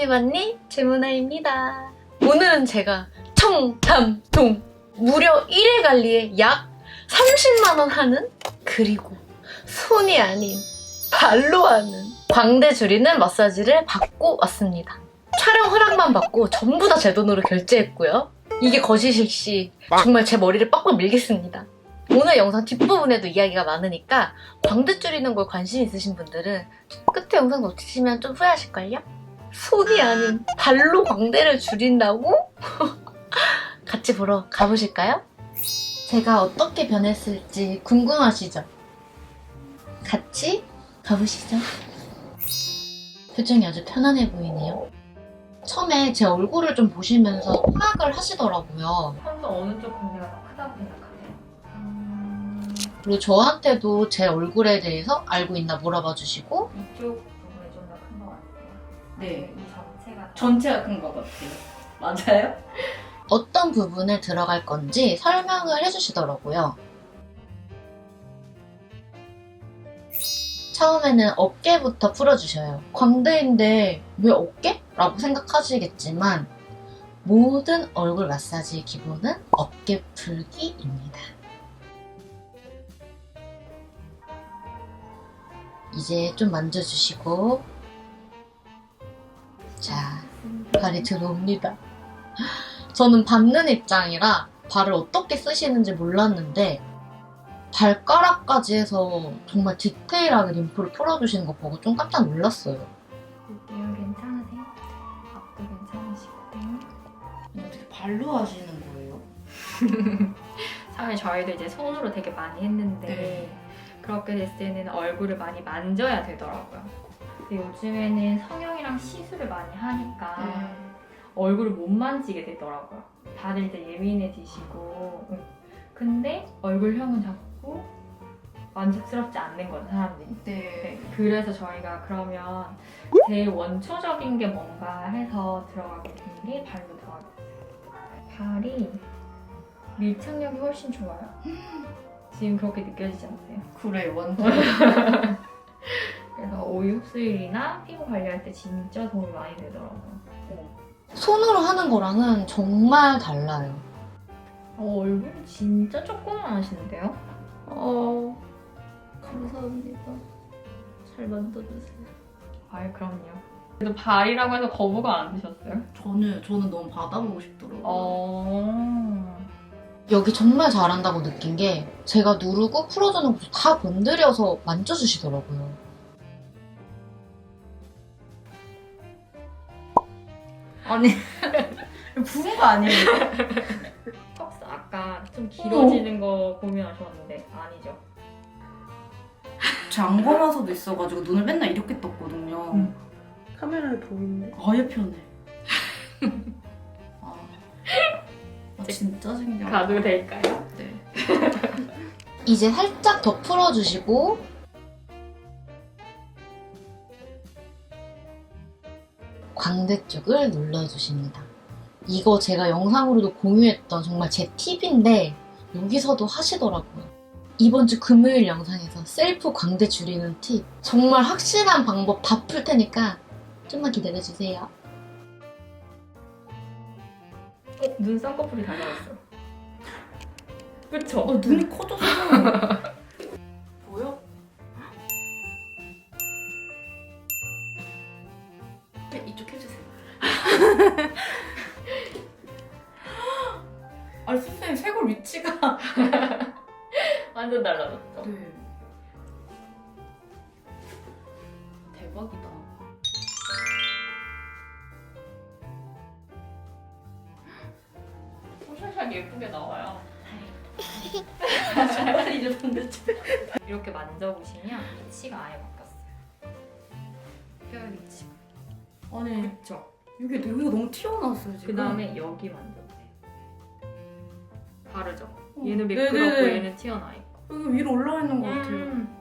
뷰티 언니 재문아입니다. 오늘은 제가 청담동 무려 1회 관리에 약 30만 원 하는 그리고 손이 아닌 발로 하는 광대 줄이는 마사지를 받고 왔습니다. 촬영 허락만 받고 전부 다 제 돈으로 결제했고요. 이게 거짓일 시 정말 제 머리를 빡빡 밀겠습니다. 오늘 영상 뒷부분에도 이야기가 많으니까 광대 줄이는 걸 관심 있으신 분들은 끝에 영상 놓치시면 좀 후회하실걸요? 손이 아닌 발로 광대를 줄인다고? 같이 보러 가보실까요? 제가 어떻게 변했을지 궁금하시죠? 같이 가보시죠. 표정이 아주 편안해 보이네요. 처음에 제 얼굴을 좀 보시면서 파악을 하시더라고요. 항상 어느 쪽 광대가 더 크다고 생각하세요? 음, 그리고 저한테도 제 얼굴에 대해서 알고 있나 물어봐 주시고 이쪽 네. 이 전체가 전체가 큰 것 같아요. 맞아요? 어떤 부분을 들어갈 건지 설명을 해주시더라고요. 처음에는 어깨부터 풀어주셔요. 광대인데 왜 어깨? 라고 생각하시겠지만 모든 얼굴 마사지의 기본은 어깨 풀기입니다. 이제 좀 만져주시고 발이 들어옵니다. 저는 받는 입장이라 발을 어떻게 쓰시는지 몰랐는데 발가락까지 해서 정말 디테일하게 림프를 풀어주시는 거 보고 좀 깜짝 놀랐어요. 볼게요. 괜찮으세요? 앞도 괜찮으시고 어떻게 발로 하시는 거예요? 처음에 저희도 이제 손으로 되게 많이 했는데 네. 그렇게 됐을 때는 얼굴을 많이 만져야 되더라고요. 근데 요즘에는 성형이랑 시술을 많이 하니까 네. 얼굴을 못 만지게 되더라고요. 다들 이제 예민해지시고 응. 근데 얼굴형은 자꾸 만족스럽지 않는 거죠 사람들이. 네. 네, 그래서 저희가 그러면 제일 원초적인 게 뭔가 해서 들어가게 된 게 발로 들어가게 됐어요. 발이 밀착력이 훨씬 좋아요. 지금 그렇게 느껴지지 않으세요? 그래, 완전. 그래서 오일 흡수율이나 피부 관리할 때 진짜 도움이 많이 되더라고요. 손으로 하는 거랑은 정말 달라요. 어, 얼굴 진짜 조금만 하시는데요? 어, 감사합니다. 잘 만져주세요. 아이 그럼요. 그래도 발이라고 해서 거부가 안 드셨어요? 저는, 저는 너무 받아보고 싶더라고요. 어. 여기 정말 잘한다고 느낀 게 제가 누르고 풀어주는 곳을 다 건드려서 만져주시더라고요. 아니, 부은 거 아니에요? 턱스 아까 좀 길어지는 거 고민하셨는데 아니죠? 제 안검하서도 있어가지고 눈을 맨날 이렇게 떴거든요. 음. 카메라에 보이는데? 아예 편해. 아, 아, 진짜 신기하다. 가도 될까요? 네. 이제 살짝 더 풀어주시고 광대 쪽을 눌러주십니다. 이거 제가 영상으로도 공유했던 정말 제 팁인데 여기서도 하시더라고요. 이번 주 금요일 영상에서 셀프 광대 줄이는 팁 정말 확실한 방법 다 풀 테니까 좀만 기다려주세요. 어, 눈 쌍꺼풀이 달라졌어. 그쵸? 어, 눈이 커졌어. 네, 이쪽 해주세요. 아니, 선생님, 쇄골 위치가. 완전 달라졌죠? 네. 대박이다. 샤샥 예쁘게 나와요. 정말 이랬는데. 이렇게 만져보시면 위치가 아예 바뀌었어요. 뼈의 위치가. 아니, 그쵸? 여기, 여기가 너무 튀어나왔어요, 지금. 그 다음에 여기 만져보세요. 다르죠? 어, 얘는 네네네. 미끄럽고 얘는 튀어나와 있고. 여기 위로 올라와 있는 것 같아요. 음.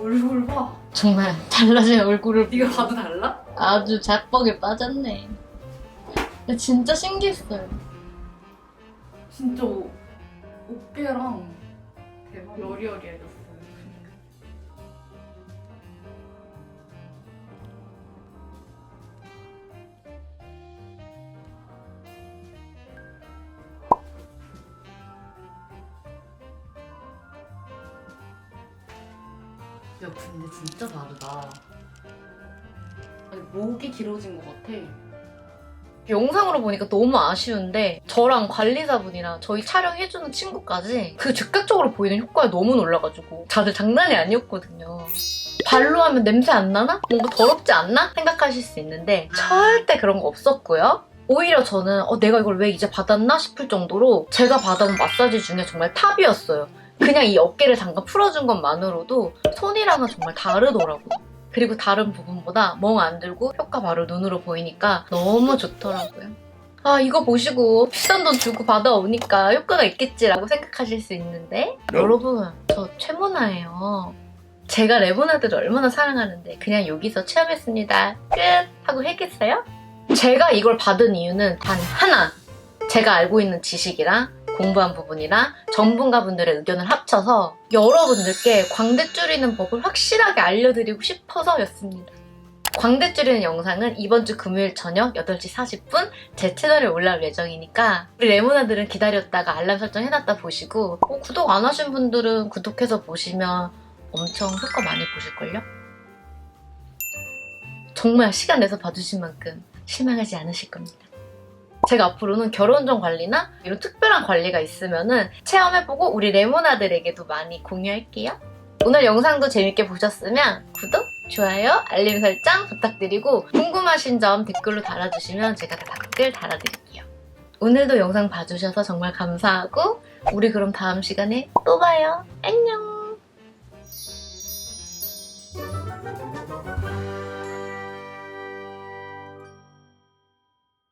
얼굴 봐. 정말 달라진 얼굴을 네가 봐도 달라? 아주 작벅에 빠졌네. 근데 진짜 신기했어요. 진짜 어- 어깨랑 대박. 여리여리해졌어 야 근데 진짜 다르다. 아니 목이 길어진 것 같아. 영상으로 보니까 너무 아쉬운데 저랑 관리사분이랑 저희 촬영해주는 친구까지 그 즉각적으로 보이는 효과에 너무 놀라가지고 다들 장난이 아니었거든요. 발로 하면 냄새 안 나나? 뭔가 더럽지 않나? 생각하실 수 있는데 절대 그런 거 없었고요. 오히려 저는 어, 내가 이걸 왜 이제 받았나 싶을 정도로 제가 받아본 마사지 중에 정말 탑이었어요. 그냥 이 어깨를 잠깐 풀어준 것만으로도 손이랑은 정말 다르더라고요. 그리고 다른 부분보다 멍 안 들고 효과 바로 눈으로 보이니까 너무 좋더라고요. 아, 이거 보시고 비싼 돈 주고 받아오니까 효과가 있겠지라고 생각하실 수 있는데 여러분, 저 최모나예요. 제가 레모나드를 얼마나 사랑하는데 그냥 여기서 체험했습니다. 끝! 하고 했겠어요? 제가 이걸 받은 이유는 단 하나! 제가 알고 있는 지식이랑 공부한 부분이랑 전문가 분들의 의견을 합쳐서 여러분들께 광대 줄이는 법을 확실하게 알려드리고 싶어서였습니다. 광대 줄이는 영상은 이번 주 금요일 저녁 8시 40분 제 채널에 올라올 예정이니까 우리 레모나들은 기다렸다가 알람 설정 해놨다 보시고 어, 구독 안 하신 분들은 구독해서 보시면 엄청 효과 많이 보실걸요? 정말 시간 내서 봐주신 만큼 실망하지 않으실 겁니다. 제가 앞으로는 결혼 전 관리나 이런 특별한 관리가 있으면은 체험해보고 우리 레모나들에게도 많이 공유할게요. 오늘 영상도 재밌게 보셨으면 구독, 좋아요, 알림 설정 부탁드리고 궁금하신 점 댓글로 달아주시면 제가 다 댓글 달아드릴게요. 오늘도 영상 봐주셔서 정말 감사하고 우리 그럼 다음 시간에 또 봐요. 안녕!